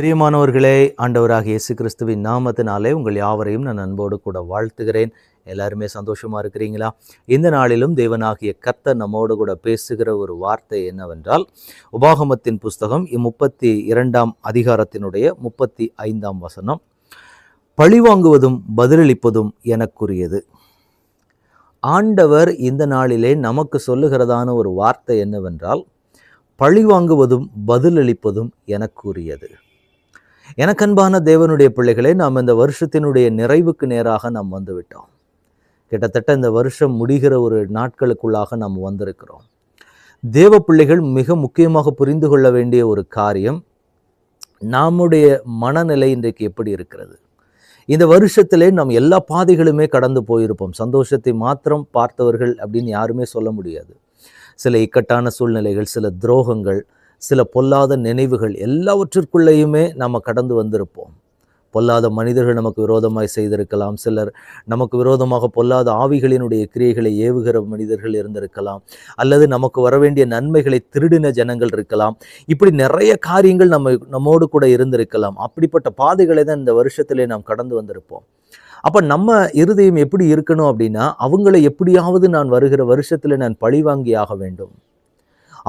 பிரியமானவர்களே ஆண்டவராக இயேசு கிறிஸ்துவின் நாமத்தினாலே உங்கள் யாவரையும் நான் அன்போடு கூட வாழ்த்துகிறேன். எல்லாருமே சந்தோஷமாக இருக்கிறீங்களா? இந்த நாளிலும் தேவனாகிய கத்த நம்மோடு கூட பேசுகிற ஒரு வார்த்தை என்னவென்றால் உபாகமத்தின் புஸ்தகம் இம்முப்பத்தி இரண்டாம் அதிகாரத்தினுடைய முப்பத்தி ஐந்தாம் வசனம் பழிவாங்குவதும் பதிலளிப்பதும் எனக்குரியது. ஆண்டவர் இந்த நாளிலே நமக்கு சொல்லுகிறதான ஒரு வார்த்தை என்னவென்றால் பழிவாங்குவதும் பதிலளிப்பதும் எனக்குரியது. எனக்கன்பான தேவனுடைய பிள்ளைகளே நாம் இந்த வருஷத்தினுடைய நிறைவுக்கு நேராக நாம் வந்துவிட்டோம். கிட்டத்தட்ட இந்த வருஷம் முடிகிற ஒரு நாட்களுக்குள்ளாக நாம் வந்திருக்கிறோம். தேவ பிள்ளைகள் மிக முக்கியமாக புரிந்து கொள்ள வேண்டிய ஒரு காரியம் நம்முடைய மனநிலை இன்றைக்கு எப்படி இருக்கிறது? இந்த வருஷத்திலே நாம் எல்லா பாதைகளுமே கடந்து போயிருப்போம். சந்தோஷத்தை மாத்திரம் பார்த்தவர்கள் அப்படின்னு யாருமே சொல்ல முடியாது. சில இக்கட்டான சூழ்நிலைகள் சில துரோகங்கள் சில பொல்லாத நினைவுகள் எல்லாவற்றிற்குள்ளேயுமே நம்ம கடந்து வந்திருப்போம். பொல்லாத மனிதர்கள் நமக்கு விரோதமாய் செய்திருக்கலாம். சிலர் நமக்கு விரோதமாக பொல்லாத ஆவிகளினுடைய கிரியைகளை ஏவுகிற மனிதர்கள் இருந்திருக்கலாம். அல்லது நமக்கு வர வேண்டிய நன்மைகளை திருடின ஜனங்கள் இருக்கலாம். இப்படி நிறைய காரியங்கள் நம்ம நம்மோடு கூட இருந்திருக்கலாம். அப்படிப்பட்ட பாதைகளை தான் இந்த வருஷத்திலே நாம் கடந்து வந்திருப்போம். அப்போ நம்ம இருதயம் எப்படி இருக்கணும் அப்படின்னா அவங்கள எப்படியாவது நான் வருகிற வருஷத்தில் நான் பழிவாங்கி ஆக வேண்டும்.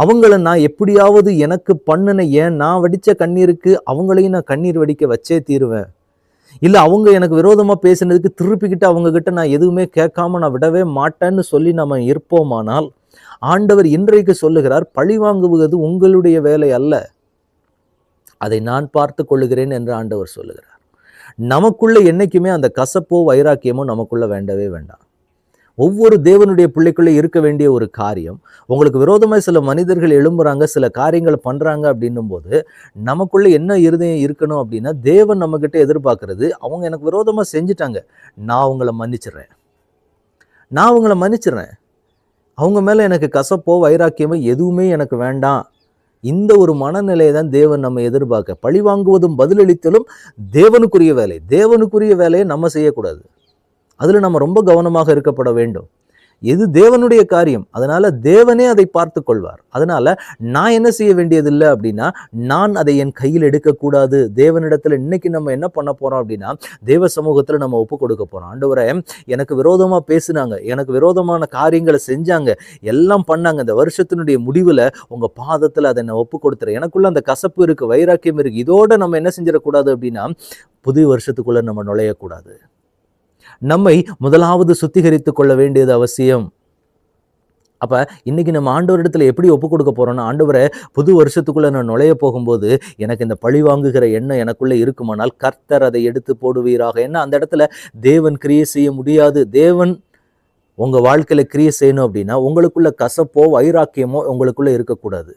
அவங்கள நான் எப்படியாவது எனக்கு பண்ணின ஏன் நான் வடித்த கண்ணீருக்கு அவங்களையும் நான் கண்ணீர் வடிக்க வச்சே தீருவேன். இல்லை அவங்க எனக்கு விரோதமாக பேசினதுக்கு திருப்பிக்கிட்டு அவங்கக்கிட்ட நான் எதுவுமே கேட்காம நான் விடவே மாட்டேன்னு சொல்லி நம்ம இருப்போமானால் ஆண்டவர் இன்றைக்கு சொல்லுகிறார் பழி வாங்குவது உங்களுடைய வேலை அல்ல. அதை நான் பார்த்து கொள்ளுகிறேன் என்று ஆண்டவர் சொல்லுகிறார். நமக்குள்ள என்னைக்குமே அந்த கசப்போ வைராக்கியமோ நமக்குள்ள வேண்டவே வேண்டாம். ஒவ்வொரு தேவனுடைய பிள்ளைக்குள்ளே இருக்க வேண்டிய ஒரு காரியம். உங்களுக்கு விரோதமாக சில மனிதர்கள் எழும்புறாங்க சில காரியங்கள் பண்ணுறாங்க அப்படின்னும் போது நமக்குள்ளே என்ன இருதயம் இருக்கணும் அப்படின்னா தேவன் நம்மக்கிட்ட எதிர்பார்க்கறது அவங்க எனக்கு விரோதமாக செஞ்சுட்டாங்க. நான் அவங்கள மன்னிச்சிடுறேன். நான் அவங்கள மன்னிச்சிடுறேன். அவங்க மேலே எனக்கு கசப்போ வைராக்கியமோ எதுவுமே எனக்கு வேண்டாம். இந்த ஒரு மனநிலையை தான் தேவன் நம்ம எதிர்பார்க்க. பழி வாங்குவதும் பதிலளித்தலும் தேவனுக்குரிய வேலை. தேவனுக்குரிய வேலையை நம்ம செய்யக்கூடாது. அதில் நம்ம ரொம்ப கவனமாக இருக்கப்பட வேண்டும். எது தேவனுடைய காரியம்? அதனால தேவனே அதை பார்த்து கொள்வார். அதனால நான் என்ன செய்ய வேண்டியதில்லை அப்படின்னா நான் அதை என் கையில் எடுக்கக்கூடாது. தேவனிடத்துல இன்னைக்கு நம்ம என்ன பண்ண போறோம் அப்படின்னா தேவ சமூகத்துல நம்ம ஒப்பு கொடுக்க போறோம். ஆண்டவரை எனக்கு விரோதமா பேசுனாங்க. எனக்கு விரோதமான காரியங்களை செஞ்சாங்க. எல்லாம் பண்ணாங்க. இந்த வருஷத்தினுடைய முடிவுல உங்க பாதத்துல அதை நான் ஒப்பு கொடுத்துறேன். எனக்குள்ள அந்த கசப்பு இருக்கு வைராக்கியம் இருக்கு. இதோட நம்ம என்ன செஞ்சிடக்கூடாது அப்படின்னா புது வருஷத்துக்குள்ள நம்ம நுழையக்கூடாது. நம்மை முதலாவது சுத்திகரித்து கொள்ள வேண்டியது அவசியம். அப்போ இன்னைக்கு நம்ம ஆண்டவரிடத்துல எப்படி ஒப்பு கொடுக்க போறோம்னா ஆண்டவரை புது வருஷத்துக்குள்ள நான் நுழைய போகும்போது எனக்கு இந்த பழி வாங்குகிற எண்ணம் எனக்குள்ள இருக்குமானால் கர்த்தர் அதை எடுத்து போடுவீராக. ஏன்னா அந்த இடத்துல தேவன் கிரியை செய்ய முடியாது. தேவன் உங்க வாழ்க்கையில கிரியை செய்யணும் அப்படின்னா உங்களுக்குள்ள கசப்போ வைராக்கியமோ உங்களுக்குள்ள இருக்கக்கூடாது.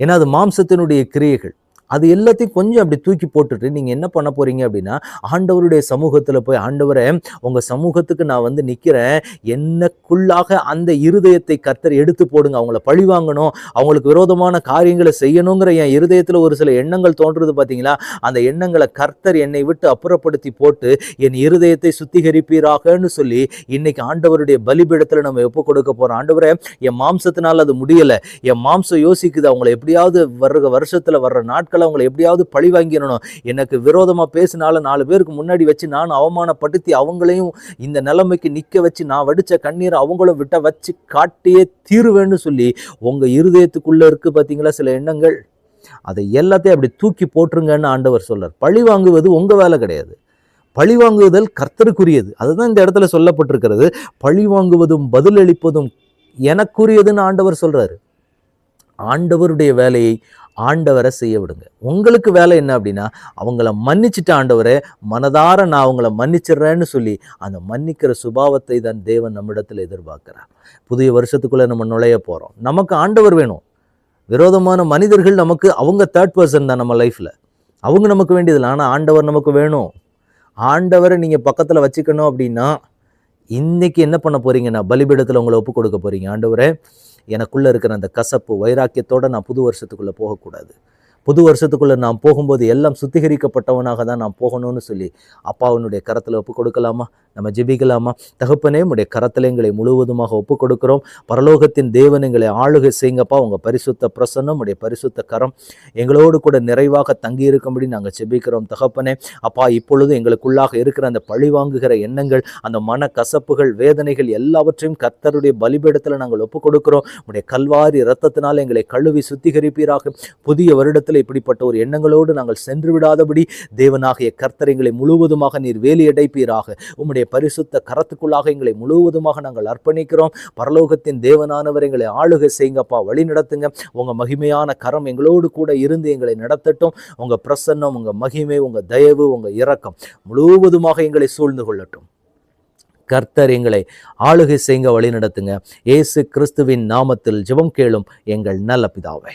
ஏன்னா அது மாம்சத்தினுடைய கிரியைகள். அது எல்லாத்தையும் கொஞ்சம் அப்படி தூக்கி போட்டுட்டு நீங்கள் என்ன பண்ண போறீங்க அப்படின்னா ஆண்டவருடைய சமூகத்தில் போய் ஆண்டவரை உங்கள் சமூகத்துக்கு நான் வந்து நிற்கிறேன் என்னக்குள்ளாக அந்த இருதயத்தை கர்த்தர் எடுத்து போடுங்க. அவங்கள பழி வாங்கணும். அவங்களுக்கு விரோதமான காரியங்களை செய்யணுங்கிற என் இருதயத்தில் ஒரு சில எண்ணங்கள் தோன்றுறது பார்த்தீங்களா அந்த எண்ணங்களை கர்த்தர் என்னை விட்டு அப்புறப்படுத்தி போட்டு என் இருதயத்தை சுத்திகரிப்பீராகன்னு சொல்லி இன்னைக்கு ஆண்டவருடைய பலிபீடத்தில் நம்ம எப்போ கொடுக்க போகிறோம் ஆண்டவரை என் மாம்சத்தினால் அது முடியலை. என் மாம்சம் யோசிக்குது. அவங்கள எப்படியாவது வர்ற வருஷத்தில் வர்ற நாட்கள் நாட்கள் அவங்களை எப்படியாவது பழி வாங்கிடணும். எனக்கு விரோதமாக பேசினால நாலு பேருக்கு முன்னாடி வச்சு நான் அவமானப்படுத்தி அவங்களையும் இந்த நிலைமைக்கு நிற்க வச்சு நான் வடித்த கண்ணீரை அவங்களும் விட்ட வச்சு காட்டியே தீருவேன்னு சொல்லி உங்கள் இருதயத்துக்குள்ளே இருக்குது பார்த்தீங்களா சில எண்ணங்கள்? அதை எல்லாத்தையும் அப்படி தூக்கி போட்டுருங்கன்னு ஆண்டவர் சொல்றார். பழி வாங்குவது உங்கள் வேலை கிடையாது. பழி வாங்குவதல் கர்த்தருக்குரியது. அதுதான் இந்த இடத்துல சொல்லப்பட்டிருக்கிறது. பழி வாங்குவதும் பதிலளிப்பதும் எனக்குரியதுன்னு ஆண்டவர் சொல்கிறாரு ஆண்டவருடைய வேலையை ஆண்டவரை செய்ய விடுங்க. உங்களுக்கு வேலை என்ன அப்படின்னா அவங்கள மன்னிச்சுட்டு ஆண்டவரை மனதார நான் அவங்கள மன்னிச்சிடுறேன்னு சொல்லி அந்த மன்னிக்கிற சுபாவத்தை தான் தேவன் நம்மிடத்தில் எதிர்பார்க்கிறார். புதிய வருஷத்துக்குள்ளே நம்ம நுழைய போகிறோம் நமக்கு ஆண்டவர் வேணும். விரோதமான மனிதர்கள் நமக்கு அவங்க தேர்ட் பர்சன் தான் நம்ம லைஃப்பில் அவங்க நமக்கு வேண்டியதில்லை ஆனால் ஆண்டவர் நமக்கு வேணும். ஆண்டவரை நீங்கள் பக்கத்தில் வச்சுக்கணும் அப்படின்னா இன்னைக்கு என்ன பண்ண போறீங்கன்னா பலிபீடத்தில் உங்களை ஒப்பு கொடுக்க போறீங்க. ஆண்டவரை எனக்குள்ளே இருக்கிற அந்த கசப்பு வைராக்கியத்தோடு நான் புது வருஷத்துக்குள்ளே போகக்கூடாது. புது வருஷத்துக்குள்ளே நாம் போகும்போது எல்லாம் சுத்திகரிக்கப்பட்டவனாக தான் நாம் போகணும்னு சொல்லி அப்பாவினுடைய கரத்தில் ஒப்பு கொடுக்கலாமா? நம்ம ஜெபிக்கலாமா? தகப்பனே உடைய கரத்தில் எங்களை முழுவதுமாக ஒப்பு கொடுக்குறோம். பரலோகத்தின் தேவன் எங்களை ஆளுகை செய்யுங்கப்பா. உங்கள் பரிசுத்த பிரசன்னம் உடைய பரிசுத்த கரம் எங்களோடு கூட நிறைவாக தங்கி இருக்கும்படி நாங்கள் ஜெபிக்கிறோம். தகப்பனே அப்பா இப்பொழுது எங்களுக்குள்ளாக இருக்கிற அந்த பழி வாங்குகிற எண்ணங்கள் அந்த மன கசப்புகள் வேதனைகள் எல்லாவற்றையும் கர்த்தருடைய பலிபீடத்தில் நாங்கள் ஒப்பு கொடுக்கிறோம். உடைய கல்வாரி ரத்தத்தினால் எங்களை கழுவி சுத்திகரிப்பீராக. புதிய வருடத்தில் இப்படிப்பட்ட ஒரு எண்ணங்களோடு நாங்கள் சென்று விடாதபடி தேவனாகிய கர்த்தர் எங்களை முழுவதுமாக நீர் வேலியடைப்பீராக. உம்முடைய பரிசுத்த கரத்துக்குள்ளாக எங்களை முழுவதுமாக நாங்கள் அர்ப்பணிக்கிறோம். பரலோகத்தின் தேவனானவர் எங்களை ஆளுகை செய்யுங்கப்பா வழி நடத்துங்க. உங்க மகிமையான கரம் எங்களோடு கூட இருந்து எங்களை நடத்தட்டும். உங்க பிரசன்னம் உங்க மகிமை உங்க தயவு உங்க இரக்கம் முழுவதுமாக எங்களை சூழ்ந்து கொள்ளட்டும். கர்த்தர் எங்களை ஆளுகை செய்யுங்க வழி நடத்துங்க. இயேசு கிறிஸ்துவின் நாமத்தில் ஜெபம் கேளும் எங்கள் நல்ல பிதாவை.